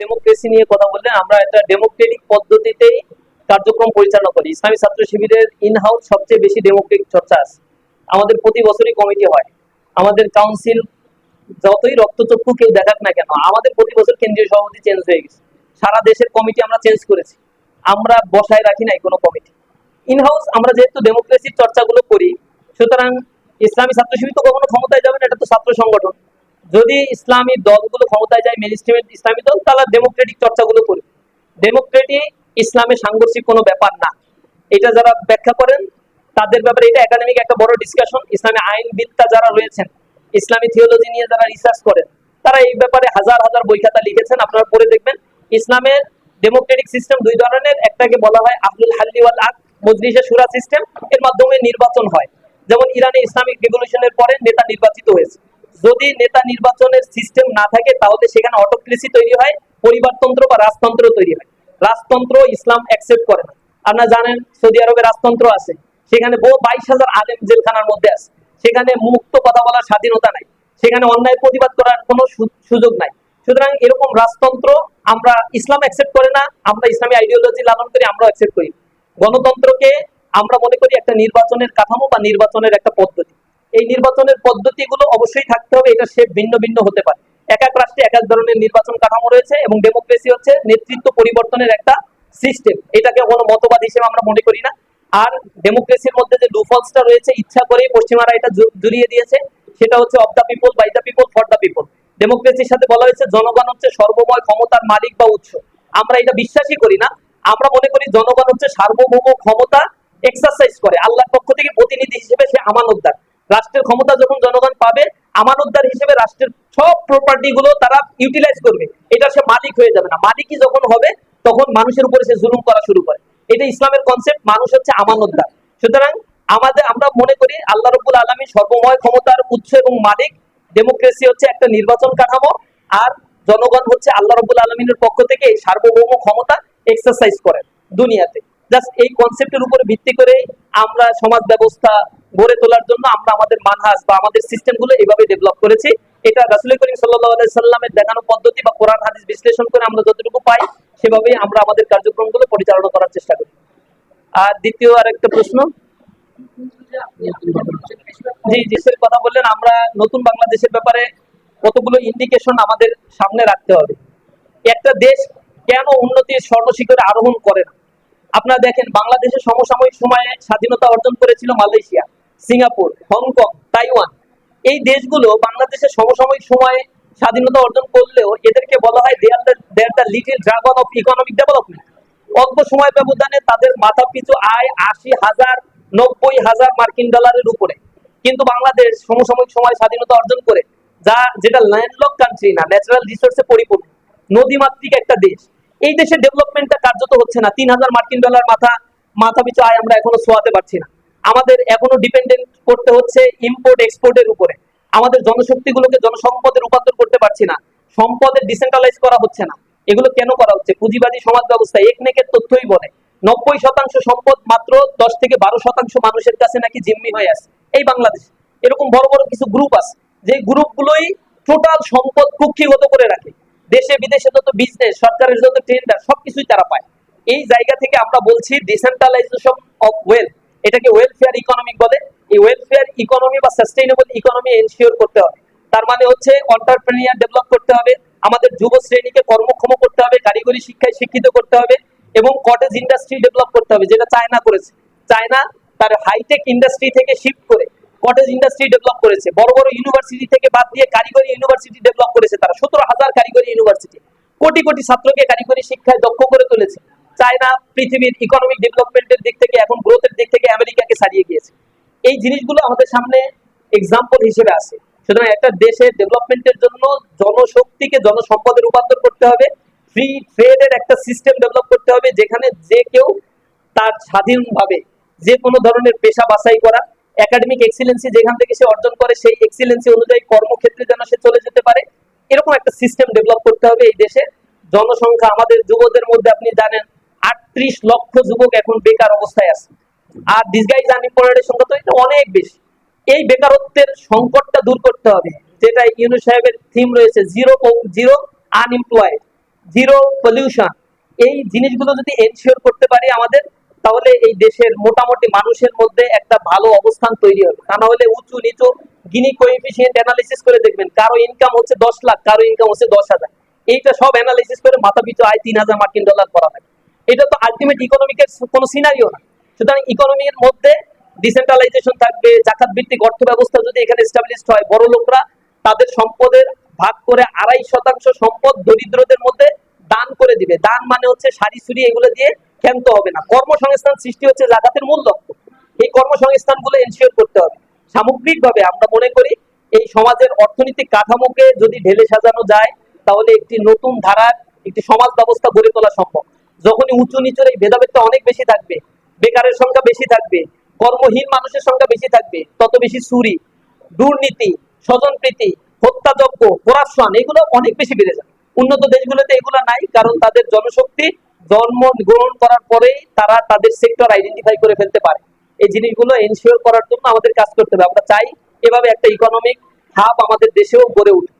Democracy নিয়ে কথা বললেন আমরা একটা ডেমোক্রেটিক পদ্ধতিতেই কার্যক্রম পরিচালনা করি। ইসলামী ছাত্র শিবিরের ইন হাউস সবচেয়ে বেশি ডেমোক্রেটিক চর্চা আছে। আমাদের প্রতি বছরই কমিটি হয়। আমাদের কাউন্সিল যতই রক্তচক্ষু কেউ দেখাক না কেন, আমাদের প্রতি বছর কেন্দ্রীয় সভাপতি চেঞ্জ হয়ে গেছে। সারা দেশের কমিটি আমরা চেঞ্জ করেছি। আমরা বসায় রাখি নাই কোনো কমিটি ইন হাউস আমরা যেহেতু ডেমোক্রেসির চর্চাগুলো করি, সুতরাং ইসলামী ছাত্র শিবির তো কখনো ক্ষমতায় যাবে না, এটা তো ছাত্র সংগঠন। যদি ইসলামী দলগুলো ক্ষমতায় যায় মেজিস্ট্রেট ইসলামী দল, তারা ডেমোক্রেটিক চর্চাগুলো করবে ডেমোক্রেটিক ইসলামে সাংঘর্ষিক কোনো ব্যাপার না। এটা যারা ব্যাখ্যা করেন, তাদের ব্যাপারে এটা একাডেমিক একটা বড় ডিসকাশন ইসলামী আইনবিদরা যারা রয়েছেন, ইসলামী থিওলজি নিয়ে যারা রিসার্চ করেন, তারা এই ব্যাপারে হাজার হাজার বই খাতা লিখেছেন, আপনারা পড়ে দেখবেন। ইসলামের ডেমোক্রেটিক সিস্টেম দুই ধরনের, একটাকে বলা হয় আব্দুল হাল্লি ওয়াল আক মজলিসে সুরা সিস্টেম এর মাধ্যমে নির্বাচন হয়। যেমন ইরানে ইসলামিক রেভলিউশনের পরে নেতা নির্বাচিত হয়েছে। যদি নেতা নির্বাচনের সিস্টেম না থাকে, তাহলে সেখানে অটোক্রেসি তৈরি হয়, পরিবারতন্ত্র বা রাজতন্ত্র তৈরি হয়। রাজতন্ত্র ইসলাম অ্যাকসেপ্ট করে না। আপনারা জানেন, সৌদি আরবে রাজতন্ত্র আছে। সেখানে বহু বাইশ হাজার আলেম জেলখানার মধ্যে আছে। সেখানে মুক্ত কথা বলার স্বাধীনতা নাই। সেখানে অন্যায় প্রতিবাদ করার কোনো সুযোগ নাই। সুতরাং এরকম রাজতন্ত্র আমরা ইসলাম অ্যাকসেপ্ট করে না, আমরা ইসলামী আইডিওলজি লালন করি আমরা অ্যাকসেপ্ট করি। গণতন্ত্রকে আমরা মনে করি একটা নির্বাচনের কাঠামো বা নির্বাচনের একটা পদ্ধতি। এই নির্বাচনের পদ্ধতিগুলো অবশ্যই থাকতে হবে, এটা সে ভিন্ন ভিন্ন হতে পারে। এক এক রাষ্ট্রে এক এক ধরনের নির্বাচন কাঠামো রয়েছে এবং ডেমোক্রেসি হচ্ছে নেতৃত্ব পরিবর্তনের একটা সিস্টেম এটাকে কোনো মতবাদ হিসেবে আমরা মনে করি না। আর ডেমোক্রেসির মধ্যে যে লুফলসটা রয়েছে, ইচ্ছা করেই পশ্চিমারা এটা জুড়িয়ে দিয়েছে, সেটা হচ্ছে of the people by the people for the people ডেমোক্রেসির সাথে বলা হয়েছে, জনগণ হচ্ছে সর্বময় ক্ষমতার মালিক বা উৎস। আমরা এটা বিশ্বাসই করি না। আমরা মনে করি জনগণ হচ্ছে সার্বভৌম ক্ষমতা এক্সারসাইজ করে। আল্লাহর পক্ষ থেকে প্রতিনিধি হিসেবে সে আমানতদার। রাষ্ট্রের ক্ষমতা যখন জনগণ পাবে, আমানতদার হিসেবে রাষ্ট্রের সব প্রপার্টি গুলো তারা ইউটিলাইজ করবে। এটা সে মালিক হয়ে যাবে না। মালিকই যখন হবে, তখন মানুষের উপরে সে জুলুম করা শুরু করে। এটা ইসলামের কনসেপ্ট মানুষ হচ্ছে আমানতদার। সুতরাং আমাদের, আমরা মনে করি আল্লাহ রব্বুল আলমী সর্বময় ক্ষমতার উৎস এবং মালিক। ডেমোক্রেসি হচ্ছে একটা নির্বাচন কাঠামো আর জনগণ হচ্ছে আল্লাহ রব্বুল আলমিনের পক্ষ থেকে সার্বভৌম ক্ষমতা এক্সারসাইজ করেন দুনিয়াতে। জাস্ট এই কনসেপ্টের উপরে ভিত্তি করে আমরা সমাজ ব্যবস্থা গড়ে তোলার জন্য আমরা আমাদের মানহাজ বা আমাদের সিস্টেমগুলো এইভাবে ডেভেলপ করেছি। এটা রাসুল করিম সাল্লাহ সাল্লামের দেখানো পদ্ধতি বা কোরআন, হাদিস বিশ্লেষণ করে আমরা যতটুকু পাই, সেভাবেই আমরা আমাদের কার্যক্রমগুলো পরিচালনা করার চেষ্টা করি। আর দ্বিতীয় আরেকটা প্রশ্ন? জি দেশের কথা বললেন। আমরা নতুন বাংলাদেশের ব্যাপারে কতগুলো ইন্ডিকেশন আমাদের সামনে রাখতে হবে। একটা দেশ কেন উন্নতির স্বর্ণশিখরে আরোহণ করে না? আপনারা দেখেন বাংলাদেশের সমসাময়িক সময়ে স্বাধীনতা অর্জন করেছিল মালয়েশিয়া, সিঙ্গাপুর, হংকং, তাইওয়ান। এই দেশগুলো বাংলাদেশের সমসাময়িক সময়ে স্বাধীনতা অর্জন করলেও এদেরকে বলা হয় little dragon of economic development অল্প সময় ব্যবধানে তাদের মাথা পিছু আয় আশি হাজার, নব্বই হাজার মার্কিন ডলারের উপরে। কিন্তু বাংলাদেশ সমসাময়িক সময় স্বাধীনতা অর্জন করে, যা, যেটা ল্যান্ডলক কান্ট্রি না ন্যাচারাল রিসোর্সে পরিপূর্ণ। নদীমাতৃক একটা দেশ। এই দেশের ডেভেলপমেন্টটা কার্যত হচ্ছে না। তিন হাজার মার্কিন ডলার মাথা মাথা পিছু আয় আমরা এখনও সোয়াতে পারছি না। আমাদের এখনও ডিপেন্ডেন্ট করতে হচ্ছে ইম্পোর্ট এক্সপোর্টের উপরে। আমাদের জনশক্তিগুলোকে জনসম্পদে রূপান্তর করতে পারছি না। সম্পদের ডিসেন্ট্রালাইজ করা হচ্ছে না। এগুলো কেন করা হচ্ছে? পুঁজিবাদী সমাজ ব্যবস্থা একনেকের তথ্যই বলে। নব্বই শতাংশ সম্পদ মাত্র দশ থেকে বারো শতাংশ মানুষের কাছে নাকি জিম্মি হয়ে আছে। এই বাংলাদেশ। এরকম বড় বড় কিছু গ্রুপ আছে। যে গ্রুপগুলোই টোটাল সম্পদ কুক্ষিগত করে রাখে। দেশে বিদেশে যত বিজনেস সরকারের যত টেন্ডার সবকিছুই তারা পায়। এই জায়গা থেকে আমরা বলছি ডিসেন্ট্রালাইজেশন অফ ওয়েলথ এটাকে ওয়েলফেয়ার ইকোনমিক বলে। এই ওয়েলফেয়ার ইকোনমি বা সাস্টেইনেবল ইকোনমি এনশিওর করতে হবে। তার মানে হচ্ছে অন্টারপ্রেনিয়ার ডেভেলপ করতে হবে, আমাদের যুব শ্রেণীকে কর্মক্ষম করতে হবে, কারিগরি শিক্ষায় শিক্ষিত করতে হবে এবং কটেজ ইন্ডাস্ট্রি ডেভেলপ করতে হবে, যেটা চায়না করেছে। চায়না তার হাইটেক ইন্ডাস্ট্রি থেকে শিফট করে। কটেজ ইন্ডাস্ট্রি ডেভেলপ করেছে। বড় বড় ইউনিভার্সিটি থেকে বাদ দিয়ে কারিগরি ইউনিভার্সিটি ডেভেলপ করেছে তারা। সতেরো হাজার কারিগরি ইউনিভার্সিটি কোটি কোটি ছাত্রকে কারিগরি শিক্ষায় দক্ষ করে তুলেছে। চায়না পৃথিবীর ইকোনমিক ডেভেলপমেন্টের দিক থেকে এখন গ্রোথের দিক থেকে আমেরিকাকে ছাড়িয়ে গিয়েছে। এই জিনিসগুলো আমাদের সামনে এক্সাম্পল হিসেবে আছে। সুতরাং একটা দেশের ডেভেলপমেন্টের জন্য জনশক্তিকে জনসম্পদে রূপান্তর করতে হবে। ফ্রি ট্রেডের একটা সিস্টেম ডেভেলপ করতে হবে যেখানে যে কেউ তার স্বাধীনভাবে যে কোনো ধরনের পেশা বাছাই করা একাডেমিক এক্সিলেন্সি যেখান থেকে সে অর্জন করে, সেই এক্সিলেন্সি অনুযায়ী কর্মক্ষেত্রে যেন সে চলে যেতে পারে, এরকম একটা সিস্টেম ডেভেলপ করতে হবে এই দেশে। জনসংখ্যা আমাদের যুবদের মধ্যে আপনি জানেন, আটত্রিশ লক্ষ যুবক এখন বেকার অবস্থায় আছে। আর ডিসগাইজ আনএমপ্লয়েডের সংখ্যা তো এটা অনেক বেশি। এই বেকারত্বের সংকটটা দূর করতে হবে, যেটা ইউনু সাহেবের থিম রয়েছে zero zero unemployed zero pollution এই জিনিসগুলো যদি এনশিওর করতে পারি আমাদের তাহলে এই দেশের মোটামুটি মানুষের মধ্যে একটা ভালো অবস্থান তৈরি হবে। তা না হলে উঁচু নিচু গিনি কোএফিসিয়েন্ট অ্যানালিসিস করে দেখবেন, কারও ইনকাম হচ্ছে দশ লাখ, কারও ইনকাম হচ্ছে দশ হাজার। এইটা সব অ্যানালিসিস করে মাথা পিছু আয় তিন হাজার মার্কিন ডলার করা হয়। এটা তো আলটিমেট ইকোনমিকের কোনো সিনারিও না। সুতরাং ইকোনমির মধ্যে ডিসেন্ট্রালাইজেশন থাকবে, জাকাত ভিত্তিক অর্থ ব্যবস্থা যদি এখানে এস্টাবলিশড হয়, বড় লোকরা তাদের সম্পদের ভাগ করে আড়াই শতাংশ সম্পদ দরিদ্রদের মধ্যে দান করে দিবে। দান মানে হচ্ছে সারি সুরি এগুলো দিয়ে ক্ষান্ত হবে না। কর্মসংস্থান সৃষ্টি হচ্ছে জাকাতের মূল লক্ষ্য। এই কর্মসংস্থানগুলো এনশিওর করতে হবে। সামগ্রিকভাবে আমরা মনে করি এই সমাজের অর্থনৈতিক কাঠামোকে যদি ঢেলে সাজানো যায়, তাহলে একটি নতুন ধারার একটি সমাজ ব্যবস্থা গড়ে তোলা সম্ভব। যখনই উঁচু নিচুর এই ভেদাভেদটা অনেক বেশি থাকবে, বেকারের সংখ্যা বেশি থাকবে, কর্মহীন মানুষের সংখ্যা বেশি থাকবে, তত বেশি চুরি, দুর্নীতি, স্বজনপ্রীতি, হত্যাযজ্ঞ করাপশন এগুলো অনেক বেশি বেড়ে যায় উন্নত দেশগুলোতে এগুলো নাই, কারণ তাদের জনশক্তি জন্ম গ্রহণ করার পরেই তারা তাদের সেক্টর আইডেন্টিফাই করে ফেলতে পারে। এই জিনিসগুলো এনশিওর করার জন্য আমাদের কাজ করতে হবে। আমরা চাই এভাবে একটা ইকোনমিক হাব আমাদের দেশেও গড়ে উঠুক।